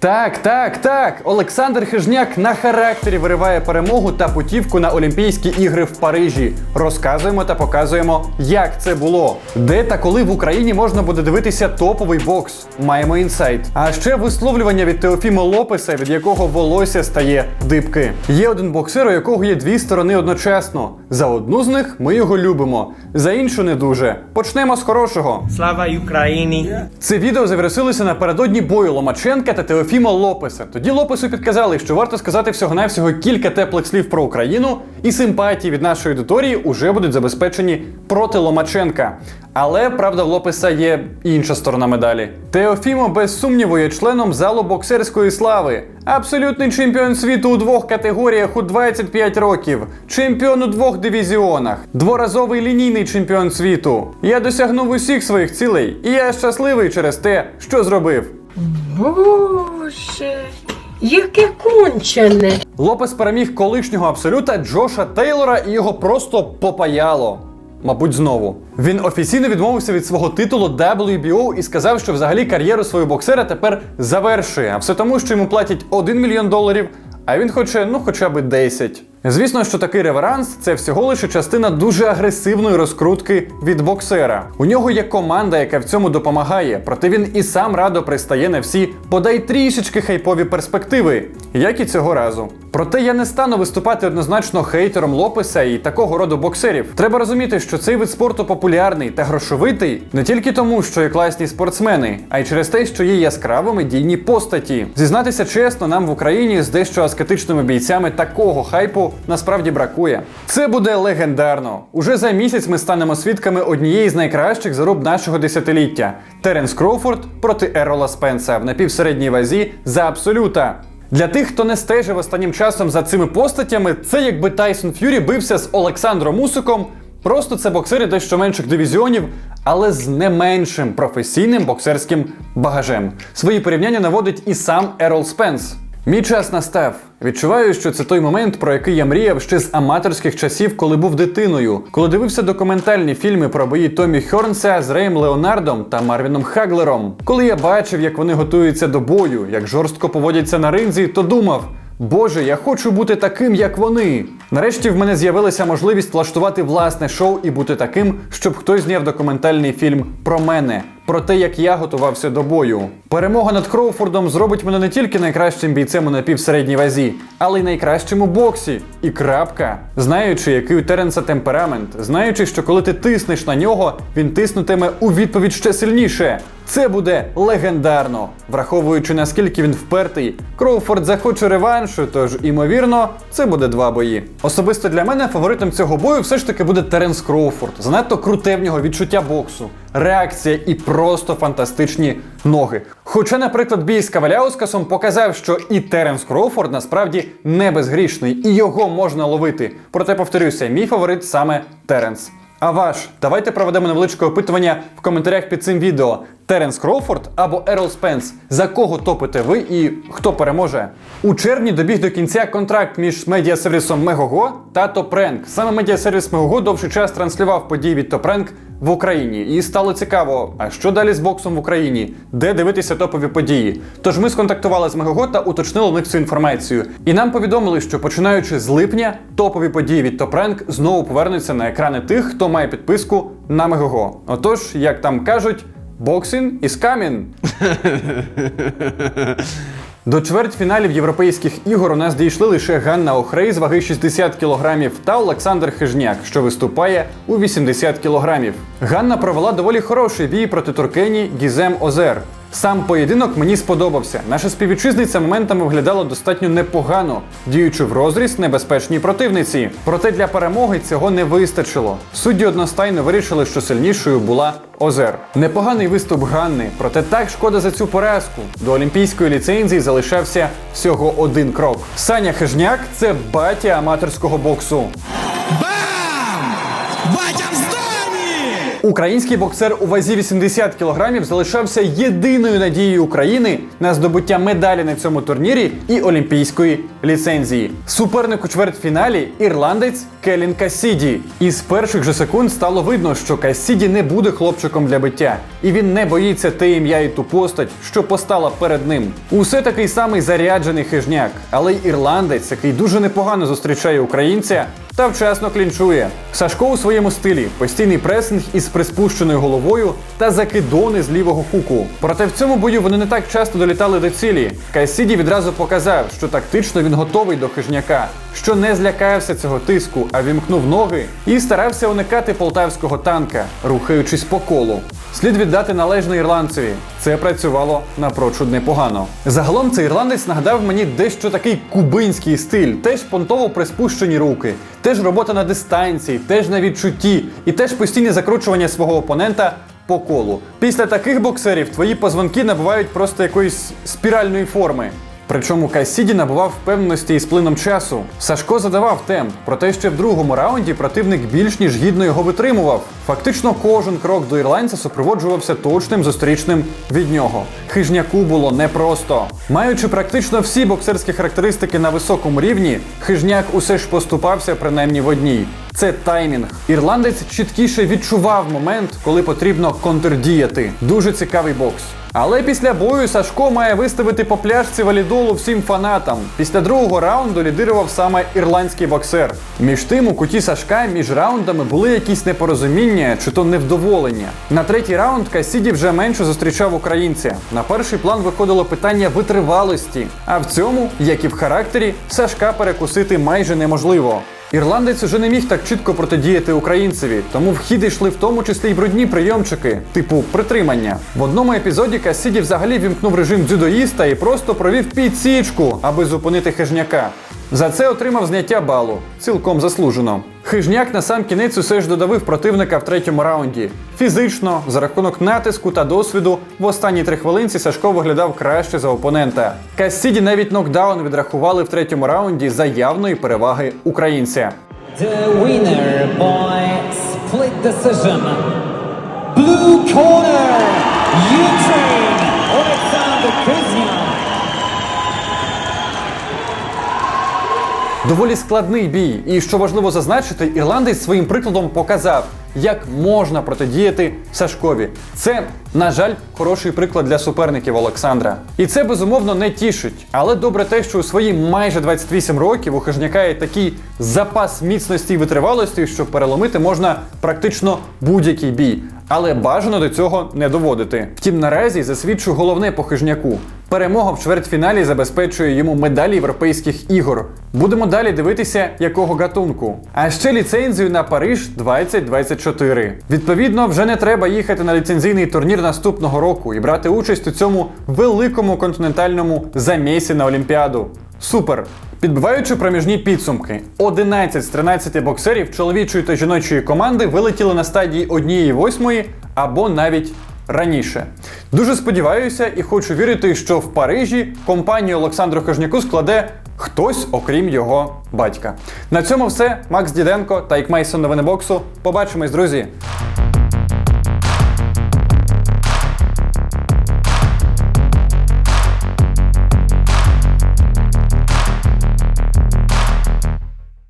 Так, так, так. Олександр Хижняк на характері вириває перемогу та путівку на Олімпійські ігри в Парижі. Розказуємо та показуємо, як це було. Де та коли в Україні можна буде дивитися топовий бокс. Маємо інсайт. А ще висловлювання від Теофіма Лопеса, від якого волосся стає дибки. Є один боксер, у якого є дві сторони одночасно. За одну з них ми його любимо, за іншу не дуже. Почнемо з хорошого. Слава Україні! Це відео завірусилося напередодні бою Ломаченка та Теофіма Лопеса. Тоді Лопесу підказали, що варто сказати всього-навсього кілька теплих слів про Україну, і симпатії від нашої аудиторії уже будуть забезпечені проти Ломаченка. Але правда, в Лопеса є інша сторона медалі. Теофімо без сумніву є членом залу боксерської слави. Абсолютний чемпіон світу у двох категоріях у 25 років, чемпіон у двох дивізіонах, дворазовий лінійний чемпіон світу. Я досягнув усіх своїх цілей, і я щасливий через те, що зробив. Боже, яке кончене. Лопес переміг колишнього абсолюта Джоша Тейлора і його просто попаяло. Мабуть, знову. Він офіційно відмовився від свого титулу WBO і сказав, що взагалі кар'єру свого боксера тепер завершує. А все тому, що йому платять 1 мільйон доларів, а він хоче, ну, хоча б 10. Звісно, що такий реверанс це всього лише частина дуже агресивної розкрутки від боксера. У нього є команда, яка в цьому допомагає, проте він і сам радо пристає на всі подай трішечки хайпові перспективи, як і цього разу. Проте я не стану виступати однозначно хейтером Лопеса і такого роду боксерів. Треба розуміти, що цей вид спорту популярний та грошовитий не тільки тому, що є класні спортсмени, а й через те, що є яскраво медійні постаті. Зізнатися чесно, нам в Україні з дещо аскетичними бійцями такого хайпу насправді бракує. Це буде легендарно. Уже за місяць ми станемо свідками однієї з найкращих заруб нашого десятиліття: Теренс Кроуфорд проти Ерола Спенса в напівсередній вазі за абсолюта. Для тих, хто не стежив останнім часом за цими постатями, це якби Тайсон Ф'юрі бився з Олександром Усиком. Просто це боксери дещо менших дивізіонів, але з не меншим професійним боксерським багажем. Свої порівняння наводить і сам Ерол Спенс. Мій час настав. Відчуваю, що це той момент, про який я мріяв ще з аматорських часів, коли був дитиною, коли дивився документальні фільми про бої Томі Хьорнса з Реєм Леонардом та Марвіном Хаглером. Коли я бачив, як вони готуються до бою, як жорстко поводяться на ринзі, то думав. Боже, я хочу бути таким, як вони. Нарешті в мене з'явилася можливість влаштувати власне шоу і бути таким, щоб хтось зняв документальний фільм про мене, про те, як я готувався до бою. Перемога над Кроуфордом зробить мене не тільки найкращим бійцем у напівсередній вазі, але й найкращим у боксі. І крапка. Знаючи, який у Теренса темперамент, знаючи, що коли ти тиснеш на нього, він тиснутиме у відповідь ще сильніше. Це буде легендарно. Враховуючи наскільки він впертий, Кроуфорд захоче реваншу, тож, імовірно, це буде два бої. Особисто для мене фаворитом цього бою все ж таки буде Теренс Кроуфорд. Занадто круте в нього відчуття боксу, реакція і просто фантастичні ноги. Хоча, наприклад, бій з Каваляускасом показав, що і Теренс Кроуфорд насправді не безгрішний, і його можна ловити. Проте повторюся, мій фаворит саме Теренс. А ваш, давайте проведемо невеличке опитування в коментарях під цим відео. Теренс Кроуфорд або Ерол Спенс. За кого топите ви і хто переможе? У червні добіг до кінця контракт між медіасервісом Мегого та Топренк. Саме медіасервіс Мегого довший час транслював події від Топренк в Україні. І стало цікаво, а що далі з боксом в Україні? Де дивитися топові події? Тож ми сконтактували з Мегого та уточнили у них цю інформацію. І нам повідомили, що починаючи з липня, топові події від Топренк знову повернуться на екрани тих, хто має підписку на Мегого. Отож, як там кажуть. Боксинг із камін. До чвертьфіналів європейських ігор у нас дійшли лише Ганна Охрей з ваги 60 кг та Олександр Хижняк, що виступає у 80 кг. Ганна провела доволі хороший бій проти туркені Гізем Озер. Сам поєдинок мені сподобався. Наша співвітчизниця моментами виглядала достатньо непогано, діючи в розріз небезпечній противниці. Проте для перемоги цього не вистачило. Судді одностайно вирішили, що сильнішою була Озер. Непоганий виступ Ганни, проте так шкода за цю поразку. До олімпійської ліцензії залишався всього один крок. Саня Хижняк це батя аматорського боксу. Бам! Батя в здании! Український боксер у вазі 80 кг залишався єдиною надією України на здобуття медалі на цьому турнірі і олімпійської ліцензії. Суперник у чвертьфіналі ірландець Келін Кассіді. І з перших же секунд стало видно, що Кассіді не буде хлопчиком для биття, і він не боїться те ім'я і ту постать, що постала перед ним. Усе такий самий заряджений хижняк, але й ірландець, який дуже непогано зустрічає українця. Та вчасно клінчує. Сашко у своєму стилі постійний пресинг із приспущеною головою та закидони з лівого хуку. Проте в цьому бою вони не так часто долітали до цілі. Кайсіді відразу показав, що тактично він готовий до хижняка, що не злякався цього тиску, а вімкнув ноги і старався уникати полтавського танка, рухаючись по колу. Слід віддати належне ірландцеві. Це працювало напрочуд непогано. Загалом цей ірландець нагадав мені дещо такий кубинський стиль, теж понтово приспущені руки, теж робота на дистанції, теж на відчутті, і теж постійне закручування свого опонента по колу. Після таких боксерів твої позвонки набувають просто якоїсь спіральної форми. Причому Кассіді набував впевненості із плином часу. Сашко задавав темп, проте ще в другому раунді противник більш ніж гідно його витримував. Фактично кожен крок до ірландця супроводжувався точним зустрічним від нього. Хижняку було непросто. Маючи практично всі боксерські характеристики на високому рівні, хижняк усе ж поступався принаймні в одній. Це таймінг. Ірландець чіткіше відчував момент, коли потрібно контрдіяти. Дуже цікавий бокс. Але після бою Сашко має виставити по пляшці валідолу всім фанатам. Після другого раунду лідирував саме ірландський боксер. Між тим, у куті Сашка між раундами були якісь непорозуміння чи то невдоволення. На третій раунд Касіді вже менше зустрічав українця. На перший план виходило питання витривалості. А в цьому, як і в характері, Сашка перекусити майже неможливо. Ірландець уже не міг так чітко протидіяти українцеві, тому в хід йшли в тому числі й брудні прийомчики, типу притримання. В одному епізоді Касіді взагалі вімкнув режим дзюдоїста і просто провів підсічку, аби зупинити хижняка. За це отримав зняття балу, цілком заслужено. Хижняк на сам кінець усе ж додавив противника в третьому раунді. Фізично, за рахунок натиску та досвіду, в останній три хвилинці Сашко виглядав краще за опонента. Кассіді навіть нокдаун відрахували в третьому раунді за явної переваги українця. The winner by split decision. Blue corner, Ukraine, Alexander Kuzma. Доволі складний бій, і що важливо зазначити, ірландець своїм прикладом показав, як можна протидіяти Сашкові. Це, на жаль, хороший приклад для суперників Олександра. І це безумовно не тішить. Але добре те, що у свої майже 28 років у хижняка є такий запас міцності і витривалості, що переломити можна практично будь-який бій. Але бажано до цього не доводити. Втім, наразі засвідчу головне по хижняку. Перемога в чвертьфіналі забезпечує йому медалі європейських ігор. Будемо далі дивитися, якого гатунку. А ще ліцензію на Париж 2024. Відповідно, вже не треба їхати на ліцензійний турнір наступного року і брати участь у цьому великому континентальному замісі на Олімпіаду. Супер! Підбиваючи проміжні підсумки, 11 з 13 боксерів чоловічої та жіночої команди вилетіли на стадії однієї восьмої або навіть раніше. Дуже сподіваюся і хочу вірити, що в Парижі компанію Олександру Хижняку складе хтось, окрім його батька. На цьому все. Макс Діденко та Ік Мейсон новини боксу. Побачимось, друзі!